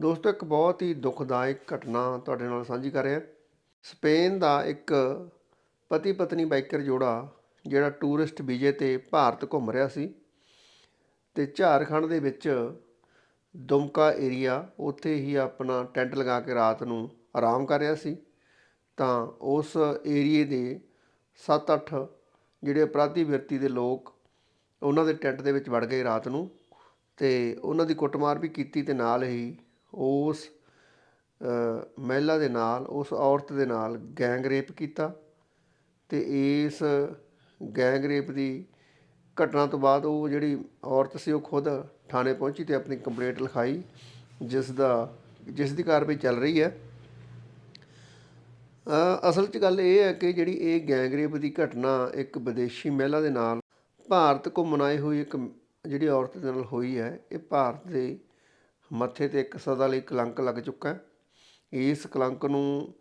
ਦੋਸਤੋ, ਇੱਕ ਬਹੁਤ ਹੀ ਦੁਖਦਾਇਕ ਘਟਨਾ ਤੁਹਾਡੇ ਨਾਲ ਸਾਂਝੀ ਕਰ ਰਿਹਾ। ਸਪੇਨ ਦਾ ਇੱਕ ਪਤੀ ਪਤਨੀ ਬਾਈਕਰ ਜੋੜਾ, ਜਿਹੜਾ ਟੂਰਿਸਟ ਵੀਜ਼ੇ ਤੇ ਭਾਰਤ ਘੁੰਮ ਰਿਹਾ ਸੀ ਤੇ ਝਾਰਖੰਡ ਦੇ ਵਿੱਚ ਦੁਮਕਾ ਏਰੀਆ, ਉੱਥੇ ਹੀ ਆਪਣਾ ਟੈਂਟ ਲਗਾ ਕੇ ਰਾਤ ਨੂੰ ਆਰਾਮ ਕਰ ਰਿਹਾ ਸੀ। ਤਾਂ ਉਸ ਏਰੀਏ ਦੇ 7-8 ਜਿਹੜੇ ਅਪਰਾਧੀ ਵਿਰਤੀ ਦੇ ਲੋਕ, ਉਹਨਾਂ ਦੇ ਟੈਂਟ ਦੇ ਵਿੱਚ ਵੜ ਗਏ ਰਾਤ ਨੂੰ ਤੇ ਉਹਨਾਂ ਦੀ ਕੁੱਟਮਾਰ ਵੀ ਕੀਤੀ ਤੇ ਨਾਲ ਹੀ ਉਸ ਮਹਿਲਾ ਦੇ ਨਾਲ, ਉਸ ਔਰਤ ਦੇ ਨਾਲ ਗੈਂਗ ਰੇਪ ਕੀਤਾ ਤੇ ਇਸ ਗੈਂਗ ਰੇਪ ਦੀ ਘਟਨਾ ਤੋਂ ਬਾਅਦ ਉਹ ਜਿਹੜੀ ਔਰਤ ਸੀ ਉਹ ਖੁਦ ਥਾਣੇ ਪਹੁੰਚੀ ਤੇ ਆਪਣੀ ਕੰਪਲੇਂਟ ਲਿਖਾਈ ਜਿਸ ਦਾ ਜਿਸ ਦੀ ਕਾਰਵਾਈ ਚੱਲ ਰਹੀ ਹੈ। ਅਸਲ 'ਚ ਗੱਲ ਇਹ ਹੈ ਕਿ ਜਿਹੜੀ ਇਹ ਗੈਂਗ ਰੇਪ ਦੀ ਘਟਨਾ ਇੱਕ ਵਿਦੇਸ਼ੀ ਮਹਿਲਾ ਦੇ ਨਾਲ ਭਾਰਤ ਘੁੰਮਣ ਆਈ ਹੋਈ ਇੱਕ ਜਿਹੜੀ ਔਰਤ ਦੇ ਨਾਲ ਹੋਈ ਹੈ, ਇਹ ਭਾਰਤ ਦੇ ਮੱਥੇ ਤੇ ਇੱਕ ਸਦਾ ਲਈ ਕਲੰਕ ਲੱਗ ਚੁੱਕਾ ਇਸ ਕਲੰਕ ਨੂੰ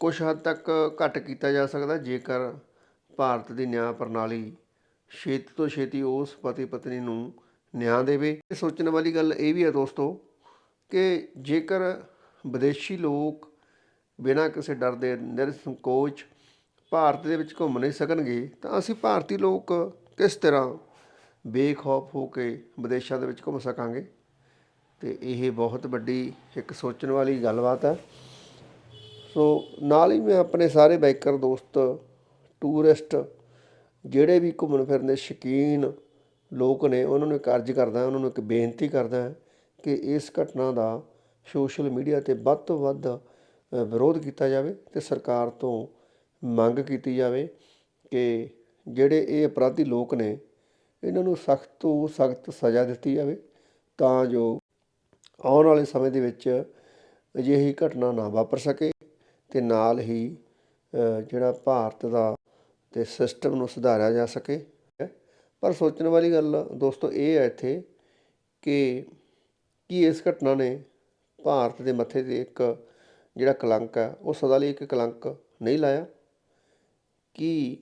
ਕੁਝ ਹੱਦ ਤੱਕ ਘੱਟ ਕੀਤਾ ਜਾ ਸਕਦਾ ਜੇਕਰ ਭਾਰਤ ਦੀ ਨਿਆਂ ਪ੍ਰਣਾਲੀ ਛੇਤੀ ਤੋਂ ਛੇਤੀ ਉਸ ਪਤੀ ਪਤਨੀ ਨੂੰ ਨਿਆਂ ਦੇਵੇ। ਇਹ ਸੋਚਣ ਵਾਲੀ ਗੱਲ ਇਹ ਵੀ ਹੈ ਦੋਸਤੋ ਕਿ ਜੇਕਰ ਵਿਦੇਸ਼ੀ ਲੋਕ ਬਿਨਾਂ ਕਿਸੇ ਡਰ ਦੇ ਨਿਰਸੰਕੋਚ ਭਾਰਤ ਦੇ ਵਿੱਚ ਘੁੰਮ ਨਹੀਂ ਸਕਣਗੇ, ਤਾਂ ਅਸੀਂ ਭਾਰਤੀ ਲੋਕ ਕਿਸ ਤਰ੍ਹਾਂ ਬੇਖੌਫ ਹੋ ਕੇ ਵਿਦੇਸ਼ਾਂ ਦੇ ਵਿੱਚ ਘੁੰਮ ਸਕਾਂਗੇ? ਅਤੇ ਇਹ ਬਹੁਤ ਵੱਡੀ ਇੱਕ ਸੋਚਣ ਵਾਲੀ ਗੱਲਬਾਤ ਹੈ। ਸੋ ਨਾਲ ਹੀ ਮੈਂ ਆਪਣੇ ਸਾਰੇ ਬਾਈਕਰ ਦੋਸਤ, ਟੂਰਿਸਟ ਜਿਹੜੇ ਵੀ ਘੁੰਮਣ ਫਿਰਨ ਦੇ ਸ਼ੌਕੀਨ ਲੋਕ ਨੇ, ਉਹਨਾਂ ਨੂੰ ਇੱਕ ਅਰਜ਼ ਕਰਦਾ, ਉਹਨਾਂ ਨੂੰ ਇੱਕ ਬੇਨਤੀ ਕਰਦਾ ਕਿ ਇਸ ਘਟਨਾ ਦਾ ਸੋਸ਼ਲ ਮੀਡੀਆ ਤੇ ਵੱਧ ਤੋਂ ਵੱਧ ਵਿਰੋਧ ਕੀਤਾ ਜਾਵੇ ਤੇ ਸਰਕਾਰ ਤੋਂ ਮੰਗ ਕੀਤੀ ਜਾਵੇ ਕਿ ਜਿਹੜੇ ਇਹ ਅਪਰਾਧੀ ਲੋਕ ਨੇ, ਇਹਨਾਂ ਨੂੰ ਸਖਤ ਤੋਂ ਸਖਤ ਸਜ਼ਾ ਦਿੱਤੀ ਜਾਵੇ ਤਾਂ ਜੋ ਆਉਣ ਵਾਲੇ ਸਮੇਂ ਦੇ ਵਿੱਚ ਅਜਿਹੀ ਘਟਨਾ ਨਾ ਵਾਪਰ ਸਕੇ ਅਤੇ ਨਾਲ ਹੀ ਜਿਹੜਾ ਭਾਰਤ ਦਾ ਅਤੇ ਸਿਸਟਮ ਨੂੰ ਸੁਧਾਰਿਆ ਜਾ ਸਕੇ। ਪਰ ਸੋਚਣ ਵਾਲੀ ਗੱਲ ਦੋਸਤੋ ਇਹ ਹੈ ਇੱਥੇ ਕਿ ਕੀ ਇਸ ਘਟਨਾ ਨੇ ਭਾਰਤ ਦੇ ਮੱਥੇ ਤੇ ਇੱਕ ਜਿਹੜਾ ਕਲੰਕ ਹੈ ਉਹ ਸਦਾ ਲਈ ਇੱਕ ਕਲੰਕ ਨਹੀਂ ਲਾਇਆ? ਕਿ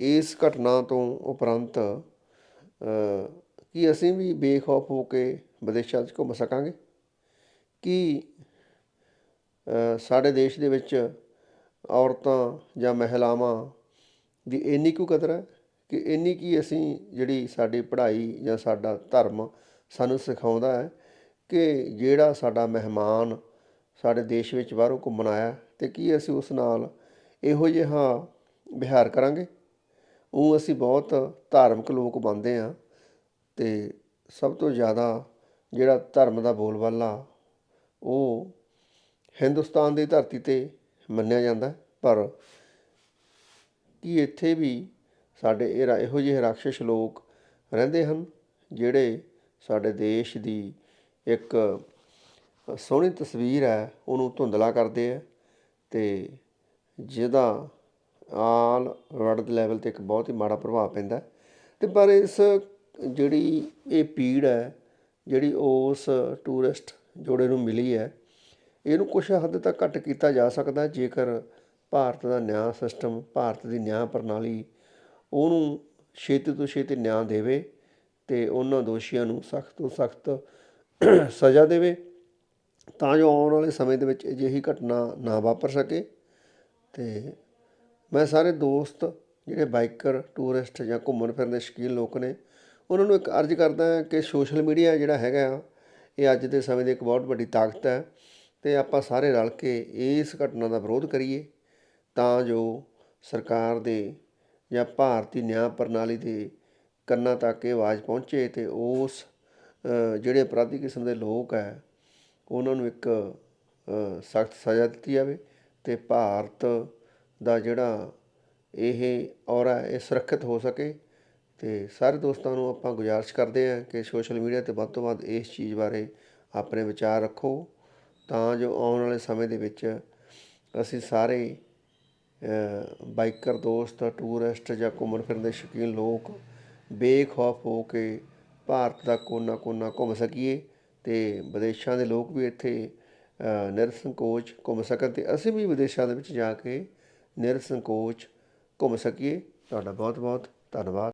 ਇਸ ਘਟਨਾ ਤੋਂ ਉਪਰੰਤ ਅ, ਕੀ ਅਸੀਂ ਵੀ ਬੇਖੌਫ ਹੋ ਕੇ ਵਿਦੇਸ਼ਾਂ 'ਚ ਘੁੰਮ ਸਕਾਂਗੇ। ਕੀ ਸਾਡੇ ਦੇਸ਼ ਦੇ ਵਿੱਚ ਔਰਤਾਂ ਜਾਂ ਮਹਿਲਾਵਾਂ ਦੀ ਇੰਨੀ ਕੁ ਕਦਰ ਹੈ ਕਿ ਇੰਨੀ ਕੀ ਅਸੀਂ ਜਿਹੜੀ ਸਾਡੀ ਪੜ੍ਹਾਈ ਜਾਂ ਸਾਡਾ ਧਰਮ ਸਾਨੂੰ ਸਿਖਾਉਂਦਾ ਹੈ ਕਿ ਜਿਹੜਾ ਸਾਡਾ ਮਹਿਮਾਨ ਸਾਡੇ ਦੇਸ਼ ਵਿੱਚ ਬਾਹਰੋਂ ਘੁੰਮਣ ਆਇਆ ਤੇ ਕੀ ਅਸੀਂ ਉਸ ਨਾਲ ਇਹੋ ਜਿਹਾ ਵਿਹਾਰ ਕਰਾਂਗੇ? ਉਹ ਅਸੀਂ ਬਹੁਤ ਧਾਰਮਿਕ ਲੋਕ ਬਣਦੇ ਹਾਂ ਤੇ ਸਭ ਤੋਂ ਜ਼ਿਆਦਾ ਜਿਹੜਾ ਧਰਮ ਦਾ ਬੋਲਬਾਲਾ, ਉਹ ਹਿੰਦੁਸਤਾਨ ਦੀ ਧਰਤੀ ਤੇ ਮੰਨਿਆ ਜਾਂਦਾ ਪਰ ਕੀ ਇੱਥੇ ਵੀ ਸਾਡੇ ਇਹ ਰਾ- ਇਹੋ ਜਿਹੇ ਰਾਖਸ਼ ਲੋਕ ਰਹਿੰਦੇ ਹਨ, ਜਿਹੜੇ ਸਾਡੇ ਦੇਸ਼ ਦੀ ਇੱਕ ਸੋਹਣੀ ਤਸਵੀਰ ਹੈ, ਉਹਨੂੰ ਧੁੰਦਲਾ ਕਰਦੇ ਆ ਤੇ ਜਿਹਦਾ ਆਲ ਵਰਲਡ ਲੈਵਲ ਤੇ ਇੱਕ ਬਹੁਤ ਹੀ ਮਾੜਾ ਪ੍ਰਭਾਵ ਪੈਂਦਾ ਹੈ। ਤੇ ਪਰ ਇਸ ਜਿਹੜੀ ਇਹ ਪੀੜ ਹੈ ਜਿਹੜੀ ਉਸ ਟੂਰਿਸਟ ਜੋੜੇ ਨੂੰ ਮਿਲੀ ਹੈ, ਇਹਨੂੰ ਕੁਛ ਹੱਦ ਤੱਕ ਘੱਟ ਕੀਤਾ ਜਾ ਸਕਦਾ ਜੇਕਰ ਭਾਰਤ ਦਾ ਨਿਆਂ ਸਿਸਟਮ, ਭਾਰਤ ਦੀ ਨਿਆਂ ਪ੍ਰਣਾਲੀ ਉਹਨੂੰ ਛੇਤੀ ਤੋਂ ਛੇਤੀ ਨਿਆਂ ਦੇਵੇ ਅਤੇ ਉਹਨਾਂ ਦੋਸ਼ੀਆਂ ਨੂੰ ਸਖਤ ਤੋਂ ਸਖਤ ਸਜ਼ਾ ਦੇਵੇ, ਤਾਂ ਜੋ ਆਉਣ ਵਾਲੇ ਸਮੇਂ ਦੇ ਵਿੱਚ ਅਜਿਹੀ ਘਟਨਾ ਨਾ ਵਾਪਰ ਸਕੇ। ਅਤੇ ਮੈਂ ਸਾਰੇ ਦੋਸਤ, ਜਿਹੜੇ ਬਾਈਕਰ, ਟੂਰਿਸਟ ਜਾਂ ਘੁੰਮਣ ਫਿਰਨ ਦੇ ਸ਼ੌਕੀਨ ਲੋਕ ਨੇ ਉਹਨਾਂ ਨੂੰ ਇੱਕ ਅਰਜ਼ ਕਰਦਾ ਕਿ ਸੋਸ਼ਲ ਮੀਡੀਆ ਜਿਹੜਾ ਹੈਗਾ ਆ, ਇਹ ਅੱਜ ਦੇ ਸਮੇਂ ਦੀ ਇੱਕ ਬਹੁਤ ਵੱਡੀ ਤਾਕਤ ਹੈ ਤੇ ਆਪਾਂ ਸਾਰੇ ਰਲ ਕੇ ਇਸ ਘਟਨਾ ਦਾ ਵਿਰੋਧ ਕਰੀਏ ਤਾਂ ਜੋ ਸਰਕਾਰ ਦੇ ਜਾਂ ਭਾਰਤੀ ਨਿਆਂ ਪ੍ਰਣਾਲੀ ਦੇ ਕੰਨਾਂ ਤੱਕ ਇਹ ਆਵਾਜ਼ ਪਹੁੰਚੇ ਤੇ ਉਸ ਜਿਹੜੇ ਅਪਰਾਧੀ ਕਿਸਮ ਦੇ ਲੋਕ ਹੈ ਉਹਨਾਂ ਨੂੰ ਇੱਕ ਸਖਤ ਸਜ਼ਾ ਦਿੱਤੀ ਜਾਵੇ ਤੇ ਭਾਰਤ ਦਾ ਜਿਹੜਾ ਇਹ ਔਰਾ ਇਹ ਸੁਰੱਖਿਅਤ ਹੋ ਸਕੇ ਤੇ ਸਾਰੇ ਦੋਸਤਾਂ ਨੂੰ ਆਪਾਂ ਗੁਜ਼ਾਰਿਸ਼ ਕਰਦੇ ਹਾਂ ਕਿ ਸੋਸ਼ਲ ਮੀਡੀਆ ਤੇ ਵੱਧ ਤੋਂ ਵੱਧ ਇਸ ਚੀਜ਼ ਬਾਰੇ ਆਪਣੇ ਵਿਚਾਰ ਰੱਖੋ, ਤਾਂ ਜੋ ਆਉਣ ਵਾਲੇ ਸਮੇਂ ਦੇ ਵਿੱਚ ਅਸੀਂ ਸਾਰੇ ਬਾਈਕਰ ਦੋਸਤ, ਟੂਰਿਸਟ ਜਾਂ ਘੁੰਮਣ ਫਿਰਨ ਦੇ ਸ਼ੌਕੀਨ ਲੋਕ ਬੇਖੌਫ ਹੋ ਕੇ ਭਾਰਤ ਦਾ ਕੋਨਾ ਕੋਨਾ ਘੁੰਮ ਸਕੀਏ ਤੇ ਵਿਦੇਸ਼ਾਂ ਦੇ ਲੋਕ ਵੀ ਇੱਥੇ ਨਿਰਸੰਕੋਚ ਘੁੰਮ ਸਕਣ ਤੇ ਅਸੀਂ ਵੀ ਵਿਦੇਸ਼ਾਂ ਦੇ ਵਿੱਚ ਜਾ ਕੇ ਨਿਰਸੰਕੋਚ ਘੁੰਮ ਸਕੀਏ। ਤੁਹਾਡਾ ਬਹੁਤ ਬਹੁਤ ਧੰਨਵਾਦ।